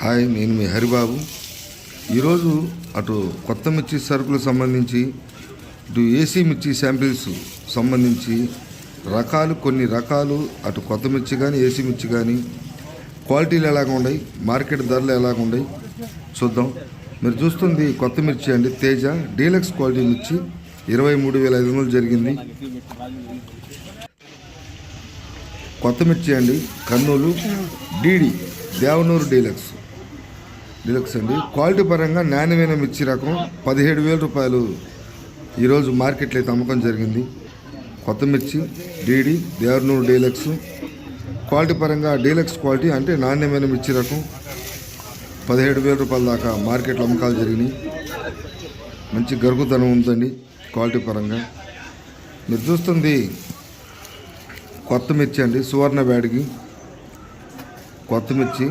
Hi నేను మీ హరిబాబు. ఈరోజు అటు కొత్త మిర్చి సరుకులకు సంబంధించి ఇటు ఏసీ మిర్చి శాంపిల్స్ సంబంధించి రకాలు కొన్ని రకాలు అటు కొత్త మిర్చి కానీ ఏసీ మిర్చి కానీ క్వాలిటీలు ఎలాగ ఉన్నాయి మార్కెట్ ధరలు ఎలాగ ఉన్నాయి చూద్దాం. మీరు చూస్తుంది కొత్త మిర్చి అండి తేజ డీలక్స్ క్వాలిటీ మిర్చి ఇరవై మూడు వేల ఐదు వందలు జరిగింది. కొత్త మిర్చి అండి Kurnool DD. Devanur deluxe. Deluxe అండి. క్వాలిటీ పరంగా నాణ్యమైన మిర్చి రకం పదిహేడు వేల రూపాయలు. ఈరోజు మార్కెట్లో అయితే అమ్మకం జరిగింది. కొత్త మిర్చి డీడీ దేవనూరు డీలక్స్. క్వాలిటీ పరంగా డీలక్స్ క్వాలిటీ అంటే నాణ్యమైన మిర్చి రకం. పదిహేడు వేల రూపాయల దాకా మార్కెట్లో అమ్మకాలు జరిగినాయి. మంచి గరుగుతనం ఉందండి క్వాలిటీ పరంగా. మీరు చూస్తుంది కొత్త మిర్చి అండి సువర్ణ బ్యాడ్కి కొత్తమిర్చి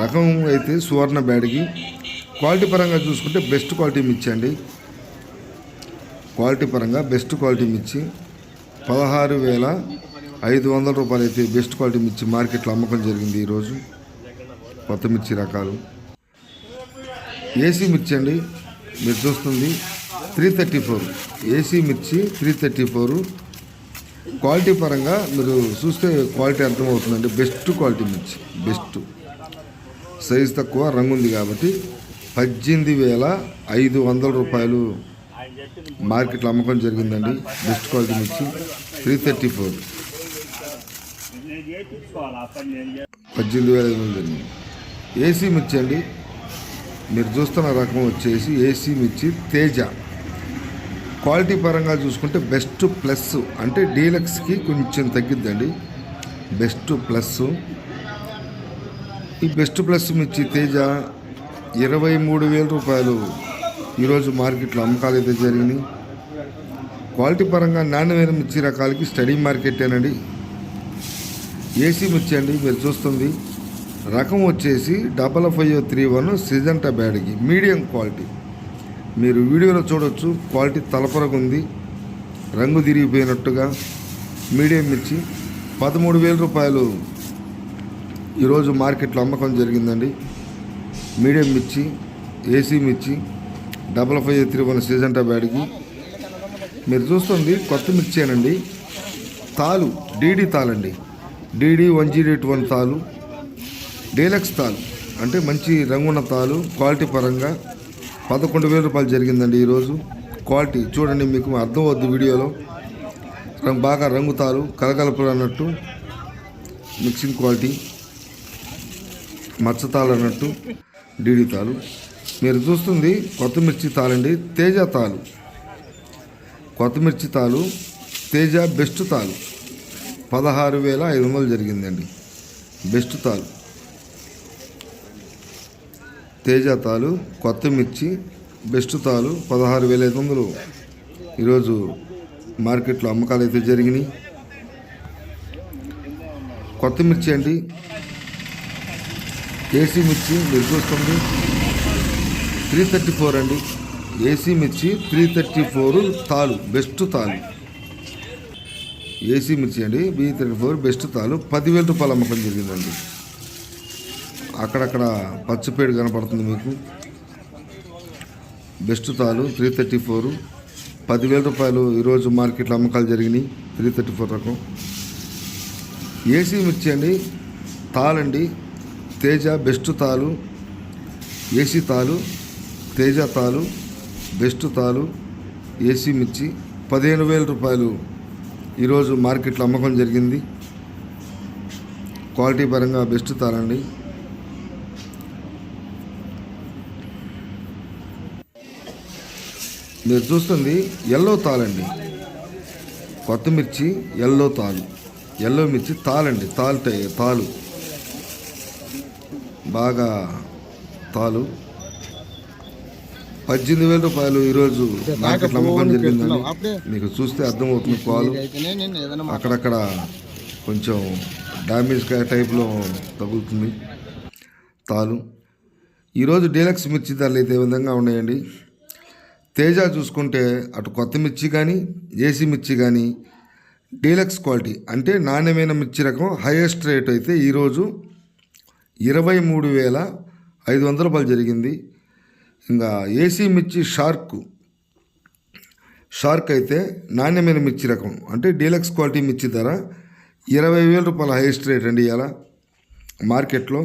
రకం అయితే సువర్ణ బ్యాడ్కి. క్వాలిటీ పరంగా చూసుకుంటే బెస్ట్ క్వాలిటీ మిర్చి అండి. క్వాలిటీ పరంగా బెస్ట్ క్వాలిటీ మిర్చి. పదహారు వేల ఐదు వందల రూపాయలు అయితే బెస్ట్ క్వాలిటీ మిర్చి మార్కెట్లో అమ్మకం జరిగింది ఈరోజు. కొత్త మిర్చి రకాలు. ఏసీ మిర్చి అండి. మీరు చూస్తుంది త్రీ థర్టీ ఫోర్. ఏసీ మిర్చి త్రీ థర్టీ ఫోర్. క్వాలిటీ పరంగా మీరు చూస్తే క్వాలిటీ అర్థమవుతుందండి. బెస్ట్ క్వాలిటీ మిర్చి. బెస్ట్. సైజ్ తక్కువ రంగు ఉంది కాబట్టి పద్దెనిమిది వేల ఐదు వందల రూపాయలు మార్కెట్లో అమ్మకం జరిగిందండి. బెస్ట్ క్వాలిటీ మిర్చి. Three thirty four. పద్దెనిమిది వేల ఐదు వందలు జరిగింది. ఏసీ మిర్చి అండి. మీరు చూస్తున్న రకం వచ్చేసి ఏసీ మిర్చి తేజ. క్వాలిటీ పరంగా చూసుకుంటే బెస్ట్ ప్లస్ అంటే డీలక్స్కి కొంచెం తగ్గిద్దండి. Best plus. ఈ బెస్ట్ ప్లస్ మిర్చి తేజ ఇరవై మూడు వేల రూపాయలు ఈరోజు మార్కెట్లో అమ్మకాలు అయితే జరిగినాయి. క్వాలిటీ పరంగా నాణ్యమైన మిర్చి రకాలకి స్టడీ మార్కెటేనండి ఏసీ మిర్చి అండి మీరు చూస్తుంది. రకం వచ్చేసి double five three one Syngenta బ్యాడ్కి medium quality. మీరు వీడియోలో చూడవచ్చు క్వాలిటీ తలపరగుంది రంగు తిరిగిపోయినట్టుగా మీడియం మిర్చి పదమూడు వేల రూపాయలు ఈరోజు మార్కెట్లో అమ్మకం జరిగిందండి. మీడియం మిర్చి ఏసీ మిర్చి double five three one season బ్యాడ్కి మీరు చూస్తుంది కొత్త మిర్చేనండి. తాలు DD తాలండి. DD one zero eight one తాలు డీలక్స్ తాలు. అంటే మంచి రంగున్న తాలు క్వాలిటీ పరంగా పదకొండు వేల రూపాయలు జరిగిందండి ఈరోజు. క్వాలిటీ చూడండి మీకు అర్థం అవుద్ది వీడియోలో. రంగు బాగా రంగు తాలు కలగలపలు అన్నట్టు. Mixing quality. మచ్చతాలు అన్నట్టు. డీడీ తాలు మీరు చూస్తుంది కొత్తమిర్చి తాలండి తేజ తాలు కొత్తమిర్చి తాలు తేజ బెస్ట్ తాలు పదహారు వేల ఐదు వందలు జరిగిందండి. బెస్ట్ తాలు తేజ తాలు కొత్త మిర్చి బెస్ట్ తాలు పదహారు వేల ఐదు వందలు. ఈరోజు మార్కెట్లో అమ్మకాలు అయితే జరిగినాయి. కొత్త మిర్చి అండి. ఏసీ మిర్చి మీరు చూస్తుంది త్రీ థర్టీ ఫోర్ అండి. ఏసీ మిర్చి త్రీ థర్టీ ఫోర్ తాలు బెస్ట్ తాలు. ఏసీ మిర్చి అండి బీ థర్టీ ఫోర్ బెస్ట్ తాలు. పదివేల రూపాయలు అమ్మకం జరిగిందండి. అక్కడక్కడ పచ్చిపేడు కనపడుతుంది మీకు. బెస్ట్ తాలు త్రీ థర్టీ ఫోర్ పదివేల రూపాయలు ఈరోజు మార్కెట్లో అమ్మకాలు జరిగినాయి. త్రీ థర్టీ ఫోర్ రకం. ఏసీ మిర్చి అండి తాళండి తేజ బెస్ట్ తాలు ఏసీ తాలు తేజ తాలు బెస్ట్ తాలు ఏసీ మిర్చి. పదిహేను వేల రూపాయలు ఈరోజు మార్కెట్లో అమ్మకం జరిగింది. క్వాలిటీ పరంగా బెస్ట్ తాళండి మీరు చూస్తుంది ఎల్లో తాలండి. కొత్త మిర్చి ఎల్లో తాలు. ఎల్లో మిర్చి తాలండి. తాలు టై- తాలు. బాగా తాలు. పద్దెనిమిది వేల రూపాయలు ఈరోజు మార్కెట్లో అమ్మకం జరిగిందండి. మీకు చూస్తే అర్థమవుతుంది పాలు. అక్కడక్కడ కొంచెం డ్యామేజ్ టైప్లో తగులుతుంది తాలు. ఈరోజు డీలక్స్ మిర్చి ధరలు అయితే ఏ విధంగా ఉన్నాయండి? తేజ చూసుకుంటే అటు కొత్త మిర్చి కానీ ఏసీ మిర్చి కానీ డీలక్స్ క్వాలిటీ అంటే నాణ్యమైన మిర్చి రకం హైయెస్ట్ రేట్ అయితే ఈరోజు ఇరవై మూడు వేల ఐదు వందల రూపాయలు జరిగింది. ఇంకా ఏసీ మిర్చి షార్క్ షార్క్ అయితే నాణ్యమైన మిర్చి రకం అంటే డీలక్స్ క్వాలిటీ మిర్చి ధర ఇరవై వేల రూపాయల హైయెస్ట్ రేట్ అండి ఇవాళ మార్కెట్లో.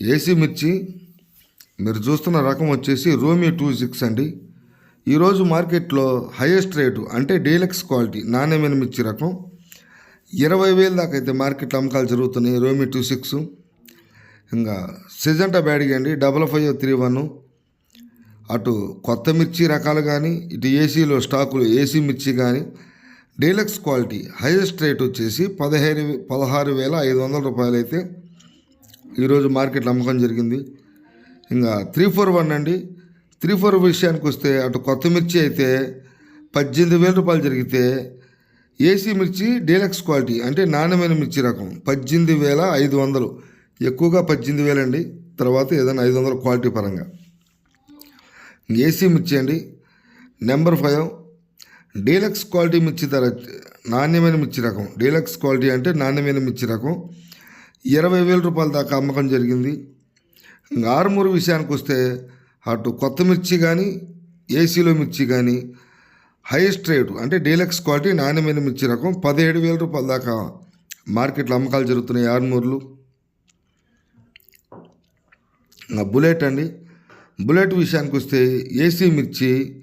ఏసీ మిర్చి మీరు చూస్తున్న రకం వచ్చేసి రోమి టూ సిక్స్ అండి. ఈరోజు మార్కెట్లో హైయెస్ట్ రేటు అంటే డీలక్స్ క్వాలిటీ నాణ్యమైన మిర్చి రకం. ఇరవై వేల దాకా అయితే మార్కెట్లో అమ్మకాలు జరుగుతున్నాయి రోమి టూ సిక్స్. ఇంకా సిజంటా బ్యాడ్గా అండి డబల్ ఫైవ్ త్రీ వన్. అటు కొత్త మిర్చి రకాలు కానీ ఇటు ఏసీలో స్టాకులు ఏసీ మిర్చి కానీ డీలక్స్ క్వాలిటీ హైయెస్ట్ రేట్ వచ్చేసి పదిహేను పదహారు వేల ఐదు వందల రూపాయలు అయితే ఈరోజు మార్కెట్లో అమ్మకం జరిగింది. ఇంకా త్రీ ఫోర్ వన్ అండి. త్రీ ఫోర్ విషయానికి వస్తే అటు కొత్త మిర్చి అయితే పద్దెనిమిది వేల రూపాయలు జరిగితే ఏసీ మిర్చి డీలక్స్ క్వాలిటీ అంటే నాణ్యమైన మిర్చి రకం పద్దెనిమిది వేల ఐదు వందలు. ఎక్కువగా పద్దెనిమిది వేలండి. తర్వాత ఏదైనా ఐదు వందల క్వాలిటీ పరంగా. ఏసీ మిర్చి అండి. నెంబర్ ఫైవ్ డీలక్స్ క్వాలిటీ మిర్చి ధర నాణ్యమైన మిర్చి రకం. డీలక్స్ క్వాలిటీ అంటే నాణ్యమైన మిర్చి రకం. ఇరవై వేల రూపాయల దాకా అమ్మకం జరిగింది. ఆరుమూరు విషయానికి వస్తే అటు కొత్త మిర్చి కానీ ఏసీలో మిర్చి కానీ హైయెస్ట్ రేటు అంటే డీలక్స్ క్వాలిటీ నాణ్యమైన మిర్చి రకం పదిహేడు వేల రూపాయల దాకా మార్కెట్లో అమ్మకాలు జరుగుతున్నాయి ఆరుమూరులు. ఇంకా బుల్లెట్ అండి. బుల్లెట్ విషయానికి వస్తే ఏసీ మిర్చి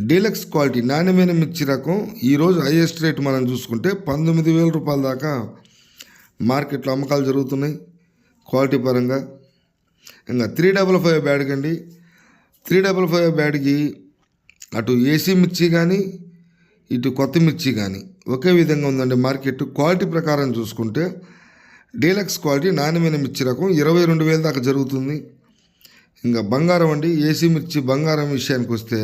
డీలక్స్ క్వాలిటీ నాణ్యమైన మిర్చి రకం ఈరోజు హైయెస్ట్ రేట్ మనం చూసుకుంటే పంతొమ్మిది వేల రూపాయల దాకా మార్కెట్లో అమ్మకాలు జరుగుతున్నాయి. క్వాలిటీ పరంగా ఇంకా త్రీ డబల్ ఫైవ్ బ్యాడ్కి అండి. త్రీ డబల్ ఫైవ్ బ్యాడ్కి అటు ఏసీ మిర్చి కానీ ఇటు కొత్త మిర్చి కానీ ఒకే విధంగా ఉందండి మార్కెట్. క్వాలిటీ ప్రకారం చూసుకుంటే డీలక్స్ క్వాలిటీ నాణ్యమైన మిర్చి రకం ఇరవై రెండు వేల దాకా జరుగుతుంది. ఇంకా బంగారం అండి ఏసీ మిర్చి బంగారం విషయానికి వస్తే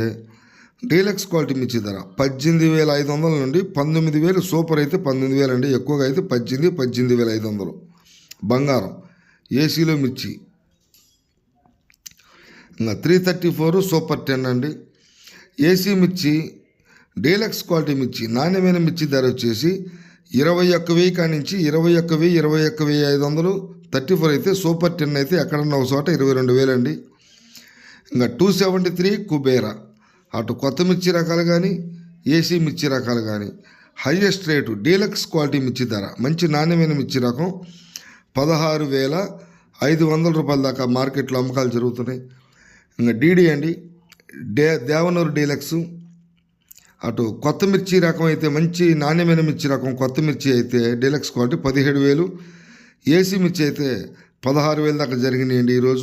డీలక్స్ క్వాలిటీ మిర్చి ధర పద్దెనిమిది వేల ఐదు వందల నుండి పంతొమ్మిది వేలు సూపర్ అయితే పంతొమ్మిది వేలు అండి ఎక్కువగా అయితే పద్దెనిమిది పద్దెనిమిది వేల ఐదు వందలు. బంగారం ఏసీలో మిర్చి three thirty four super ten అండి. ఏసీ మిర్చి డీలక్స్ క్వాలిటీ మిర్చి నాణ్యమైన మిర్చి ధర వచ్చేసి ఇరవై ఒక్క వెయ్యి కానించి నుంచి ఇరవై ఒక్క వెయ్యి ఇరవై ఒక్క వెయ్యి ఐదు వందలు. థర్టీ ఫోర్ అయితే సూపర్ టెన్ అయితే ఎక్కడన్నా ఒక చోట ఇరవై రెండు వేలండి ఇంకా టూ సెవెంటీ త్రీ కుబేరా. అటు కొత్త మిర్చి రకాలు కానీ ఏసీ మిర్చి రకాలు కానీ హైయెస్ట్ రేటు డీలక్స్ క్వాలిటీ మిర్చి ధర. మంచి నాణ్యమైన మిర్చి రకం పదహారు వేల ఐదు వందల రూపాయల దాకా మార్కెట్లో అమ్మకాలు జరుగుతున్నాయి. ఇంకా డీడీ అండి. డే దేవనూరు డీలక్స్. అటు కొత్త మిర్చి రకం అయితే మంచి నాణ్యమైన మిర్చి రకం కొత్త మిర్చి అయితే డీలక్స్ క్వాలిటీ పదిహేడు వేలు. ఏసీ మిర్చి అయితే పదహారు వేలు దాకా జరిగినాయండి ఈరోజు.